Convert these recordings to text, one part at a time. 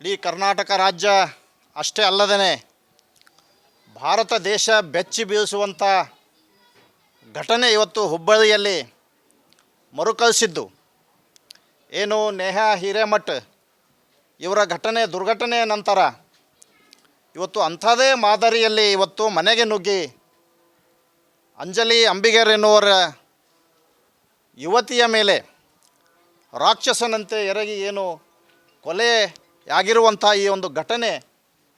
ಇಡೀ ಕರ್ನಾಟಕ ರಾಜ್ಯ ಅಷ್ಟೇ ಅಲ್ಲದೇ ಭಾರತ ದೇಶ ಬೆಚ್ಚಿ ಬೀಳಿಸುವಂಥ ಘಟನೆ ಇವತ್ತು ಹುಬ್ಬಳ್ಳಿಯಲ್ಲಿ ಮರುಕಳಿಸಿದ್ದು. ಏನು ನೇಹಾ ಹಿರೇಮಠ್ ಇವರ ಘಟನೆ ದುರ್ಘಟನೆಯ ನಂತರ ಇವತ್ತು ಅಂಥದೇ ಮಾದರಿಯಲ್ಲಿ ಇವತ್ತು ಮನೆಗೆ ನುಗ್ಗಿ ಅಂಜಲಿ ಅಂಬಿಗೇರ್ ಎನ್ನುವರ ಯುವತಿಯ ಮೇಲೆ ರಾಕ್ಷಸನಂತೆ ಎರಗಿ ಏನು ಕೊಲೆಯಾಗಿರುವಂಥ ಈ ಒಂದು ಘಟನೆ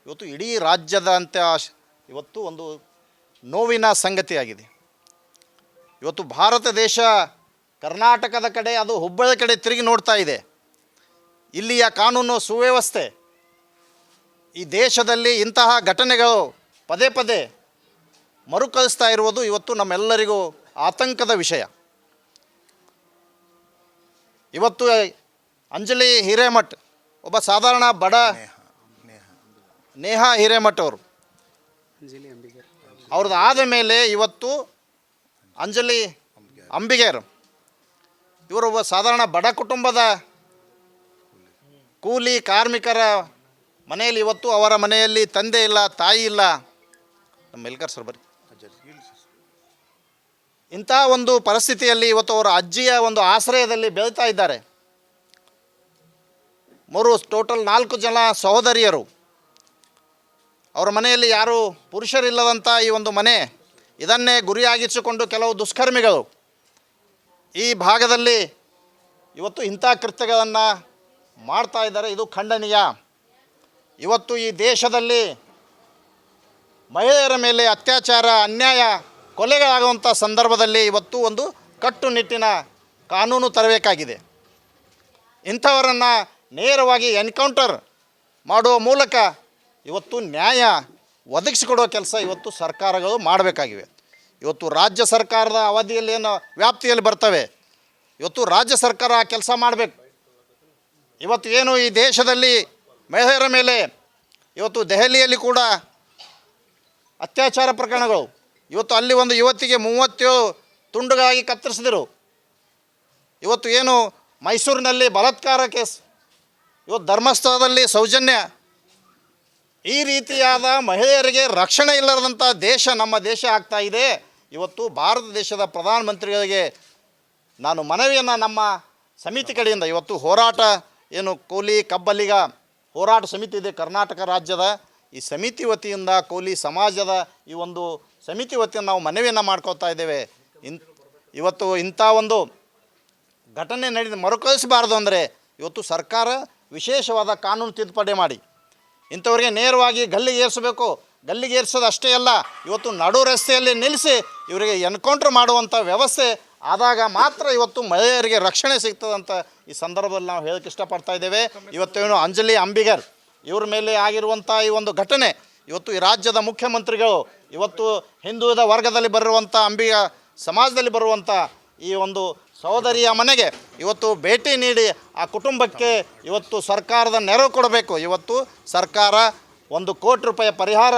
ಇವತ್ತು ಇಡೀ ರಾಜ್ಯದಂತ ಇವತ್ತು ಒಂದು ನೋವಿನ ಸಂಗತಿಯಾಗಿದೆ. ಇವತ್ತು ಭಾರತ ದೇಶ ಕರ್ನಾಟಕದ ಕಡೆ ಅದು ಹುಬ್ಬಳ್ಳಿ ಕಡೆ ತಿರುಗಿ ನೋಡ್ತಾ ಇದೆ. ಇಲ್ಲಿಯ ಕಾನೂನು ಸುವ್ಯವಸ್ಥೆ, ಈ ದೇಶದಲ್ಲಿ ಇಂತಹ ಘಟನೆಗಳು ಪದೇ ಪದೇ ಮರುಕಳಿಸ್ತಾ ಇರುವುದು ಇವತ್ತು ನಮ್ಮೆಲ್ಲರಿಗೂ ಆತಂಕದ ವಿಷಯ. ಇವತ್ತು ಅಂಜಲಿ ಹಿರೇಮಠ್ ಒಬ್ಬ ಸಾಧಾರಣ ಬಡ ನೇಹಾ ಹಿರೇಮಠ್ ಅವರು ಅಂಜಲಿ ಅಂಬಿಗರ್. ಅವ್ರದ್ದು ಆದ ಮೇಲೆ ಇವತ್ತು ಅಂಜಲಿ ಅಂಬಿಗೇರ್. ಇವರು ಒಬ್ಬ ಸಾಧಾರಣ ಬಡ ಕುಟುಂಬದ ಕೂಲಿ ಕಾರ್ಮಿಕರ ಮನೆಯಲ್ಲಿ ಇವತ್ತು ಅವರ ಮನೆಯಲ್ಲಿ ತಂದೆ ಇಲ್ಲ ತಾಯಿ ಇಲ್ಲ. ನಮ್ಮ ಮೆಲ್ಕರ್ ಸರ್ ಬರ್ರಿ. ಇಂಥ ಒಂದು ಪರಿಸ್ಥಿತಿಯಲ್ಲಿ ಇವತ್ತು ಅವರ ಅಜ್ಜಿಯ ಒಂದು ಆಶ್ರಯದಲ್ಲಿ ಬೆಳೀತಾ ಇದ್ದಾರೆ. ಮೂರು ಟೋಟಲ್ ನಾಲ್ಕು ಜನ ಸಹೋದರಿಯರು. ಅವರ ಮನೆಯಲ್ಲಿ ಯಾರು ಪುರುಷರಿಲ್ಲದಂಥ ಈ ಒಂದು ಮನೆ ಇದನ್ನೇ ಗುರಿಯಾಗಿಸಿಕೊಂಡು ಕೆಲವು ದುಷ್ಕರ್ಮಿಗಳು. ಈ ಭಾಗದಲ್ಲಿ ಇವತ್ತು ಇಂಥ ಕೃತ್ಯಗಳನ್ನು ಮಾಡ್ತಾ ಇದ್ದಾರೆ, ಇದು ಖಂಡನೀಯ. ಇವತ್ತು ಈ ದೇಶದಲ್ಲಿ ಮಹಿಳೆಯರ ಮೇಲೆ ಅತ್ಯಾಚಾರ, ಅನ್ಯಾಯ, ಕೊಲೆಗಳಾಗುವಂಥ ಸಂದರ್ಭದಲ್ಲಿ ಇವತ್ತು ಒಂದು ಕಟ್ಟುನಿಟ್ಟಿನ ಕಾನೂನು ತರಬೇಕಾಗಿದೆ. ಇಂಥವರನ್ನು ನೇರವಾಗಿ ಎನ್ಕೌಂಟರ್ ಮಾಡುವ ಮೂಲಕ ಇವತ್ತು ನ್ಯಾಯ ಒದಗಿಸಿಕೊಡುವ ಕೆಲಸ ಇವತ್ತು ಸರ್ಕಾರಗಳು ಮಾಡಬೇಕಾಗಿವೆ. ಇವತ್ತು ರಾಜ್ಯ ಸರ್ಕಾರದ ಅವಧಿಯಲ್ಲಿ ಏನು ವ್ಯಾಪ್ತಿಯಲ್ಲಿ ಬರ್ತವೆ. ಇವತ್ತು ರಾಜ್ಯ ಸರ್ಕಾರ ಆ ಕೆಲಸ ಮಾಡಬೇಕು. ಇವತ್ತು ಏನು ಈ ದೇಶದಲ್ಲಿ ಮಹಿಳೆಯರ ಮೇಲೆ, ಇವತ್ತು ದೆಹಲಿಯಲ್ಲಿ ಕೂಡ ಅತ್ಯಾಚಾರ ಪ್ರಕರಣಗಳು. ಇವತ್ತು ಅಲ್ಲಿ ಒಂದು ಯುವತಿಗೆ ಮೂವತ್ತೇಳು ತುಂಡುಗಳಾಗಿ ಕತ್ತರಿಸಿದರು. ಇವತ್ತು ಏನು ಮೈಸೂರಿನಲ್ಲಿ ಬಲಾತ್ಕಾರ ಕೇಸ್ ಇವತ್ತು ಧರ್ಮಸ್ಥಳದಲ್ಲಿ ಸೌಜನ್ಯ. ಈ ರೀತಿಯಾದ ಮಹಿಳೆಯರಿಗೆ ರಕ್ಷಣೆ ಇಲ್ಲದಂಥ ದೇಶ ನಮ್ಮ ದೇಶ ಆಗ್ತಾ ಇದೆ. ಇವತ್ತು ಭಾರತ ದೇಶದ ಪ್ರಧಾನಮಂತ್ರಿಗಳಿಗೆ ನಾನು ಮನವಿಯನ್ನು ನಮ್ಮ ಸಮಿತಿ ಕಡೆಯಿಂದ ಇವತ್ತು ಹೋರಾಟ ಏನು ಕೂಲಿ ಕಬ್ಬಲಿಗ ಹೋರಾಟ ಸಮಿತಿ ಇದೆ ಕರ್ನಾಟಕ ರಾಜ್ಯದ. ಈ ಸಮಿತಿ ವತಿಯಿಂದ ಕೂಲಿ ಸಮಾಜದ ಈ ಒಂದು ಸಮಿತಿ ವತಿಯಿಂದ ನಾವು ಮನವಿಯನ್ನು ಮಾಡ್ಕೋತಾ ಇದ್ದೇವೆ. ಇನ್, ಇವತ್ತು ಇಂಥ ಒಂದು ಘಟನೆ ನಡೆದು ಮರುಕಳಿಸಬಾರ್ದು ಅಂದರೆ ಇವತ್ತು ಸರ್ಕಾರ ವಿಶೇಷವಾದ ಕಾನೂನು ತಿದ್ದುಪಡಿ ಮಾಡಿ. ಇಂಥವ್ರಿಗೆ ನೇರವಾಗಿ ಗಲ್ಲಿಗೆ ಏರಿಸಬೇಕು. ಗಲ್ಲಿಗೆ ಏರಿಸೋದು ಅಷ್ಟೇ ಅಲ್ಲ, ಇವತ್ತು ನಡು ರಸ್ತೆಯಲ್ಲಿ ನಿಲ್ಲಿಸಿ ಇವರಿಗೆ ಎನ್ಕೌಂಟ್ರ್ ಮಾಡುವಂಥ ವ್ಯವಸ್ಥೆ ಆದಾಗ ಮಾತ್ರ ಇವತ್ತು ಮಹಿಳೆಯರಿಗೆ ರಕ್ಷಣೆ ಸಿಗ್ತದಂತ ಈ ಸಂದರ್ಭದಲ್ಲಿ ನಾವು ಹೇಳಕ್ಕೆ ಇಷ್ಟಪಡ್ತಾ ಇದ್ದೇವೆ. ಇವತ್ತೇನು ಅಂಜಲಿ ಅಂಬಿಗರ್ ಇವ್ರ ಮೇಲೆ ಆಗಿರುವಂಥ ಈ ಒಂದು ಘಟನೆ, ಇವತ್ತು ಈ ರಾಜ್ಯದ ಮುಖ್ಯಮಂತ್ರಿಗಳು, ಇವತ್ತು ಹಿಂದುಳಿದ ವರ್ಗದಲ್ಲಿ ಬರುವಂಥ ಅಂಬಿಗ, ಸಮಾಜದಲ್ಲಿ ಬರುವಂಥ ಈ ಒಂದು ಸಹೋದರಿಯ ಮನೆಗೆ ಇವತ್ತು ಭೇಟಿ ನೀಡಿ ಆ ಕುಟುಂಬಕ್ಕೆ ಇವತ್ತು ಸರ್ಕಾರದ ನೆರವು ಕೊಡಬೇಕು. ಇವತ್ತು ಸರ್ಕಾರ ಒಂದು ಕೋಟಿ ರೂಪಾಯಿ ಪರಿಹಾರ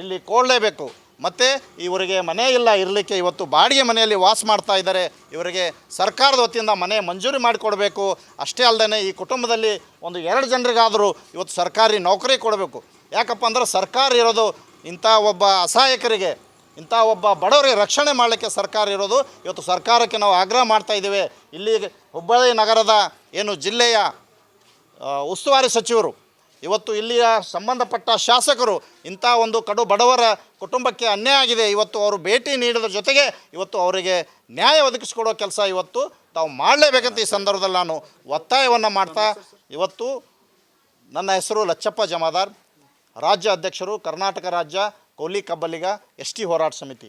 ಇಲ್ಲಿ ಕೊಡಲೇಬೇಕು. ಮತ್ತು ಇವರಿಗೆ ಮನೆ ಇಲ್ಲ ಇರಲಿಕ್ಕೆ ಇವತ್ತು ಬಾಡಿಗೆ ಮನೆಯಲ್ಲಿ ವಾಸ ಮಾಡ್ತಾ ಇದ್ದಾರೆ. ಇವರಿಗೆ ಸರ್ಕಾರದ ವತಿಯಿಂದ ಮನೆ ಮಂಜೂರಿ ಮಾಡಿಕೊಡಬೇಕು. ಅಷ್ಟೇ ಅಲ್ಲದೆ ಈ ಕುಟುಂಬದಲ್ಲಿ ಒಂದು ಎರಡು ಜನರಿಗಾದರೂ ಇವತ್ತು ಸರ್ಕಾರಿ ನೌಕರಿ ಕೊಡಬೇಕು. ಯಾಕಪ್ಪ ಅಂದ್ರೆ ಸರ್ಕಾರ ಇರೋದು ಇಂಥ ಒಬ್ಬ ಅಸಹಾಯಕರಿಗೆ ಇಂಥ ಒಬ್ಬ ಬಡವರಿಗೆ ರಕ್ಷಣೆ ಮಾಡಲಿಕ್ಕೆ ಸರ್ಕಾರ ಇರೋದು. ಇವತ್ತು ಸರ್ಕಾರಕ್ಕೆ ನಾವು ಆಗ್ರಹ ಮಾಡ್ತಾ ಇದ್ದೇವೆ. ಇಲ್ಲಿ ಹುಬ್ಬಳ್ಳಿ ನಗರದ ಏನು ಜಿಲ್ಲೆಯ ಉಸ್ತುವಾರಿ ಸಚಿವರು, ಇವತ್ತು ಇಲ್ಲಿಯ ಸಂಬಂಧಪಟ್ಟ ಶಾಸಕರು, ಇಂಥ ಒಂದು ಕಡು ಬಡವರ ಕುಟುಂಬಕ್ಕೆ ಅನ್ಯಾಯ ಆಗಿದೆ. ಇವತ್ತು ಅವರು ಭೇಟಿ ನೀಡಿದ ಜೊತೆಗೆ ಇವತ್ತು ಅವರಿಗೆ ನ್ಯಾಯ ಒದಗಿಸಿಕೊಡೋ ಕೆಲಸ ಇವತ್ತು ತಾವು ಮಾಡಲೇಬೇಕಂತ ಈ ಸಂದರ್ಭದಲ್ಲಿ ನಾನು ಒತ್ತಾಯವನ್ನು ಮಾಡ್ತಾ, ಇವತ್ತು ನನ್ನ ಹೆಸರು ಲಚ್ಚಪ್ಪ ಜಮಾದಾರ್. ರಾಜ್ಯ ಅಧ್ಯಕ್ಷರು, ಕರ್ನಾಟಕ ರಾಜ್ಯ ಕೋಲಿ ಕಬ್ಬಲಿಗ ಎಸ್ ಟಿ ಹೋರಾಟ ಸಮಿತಿ.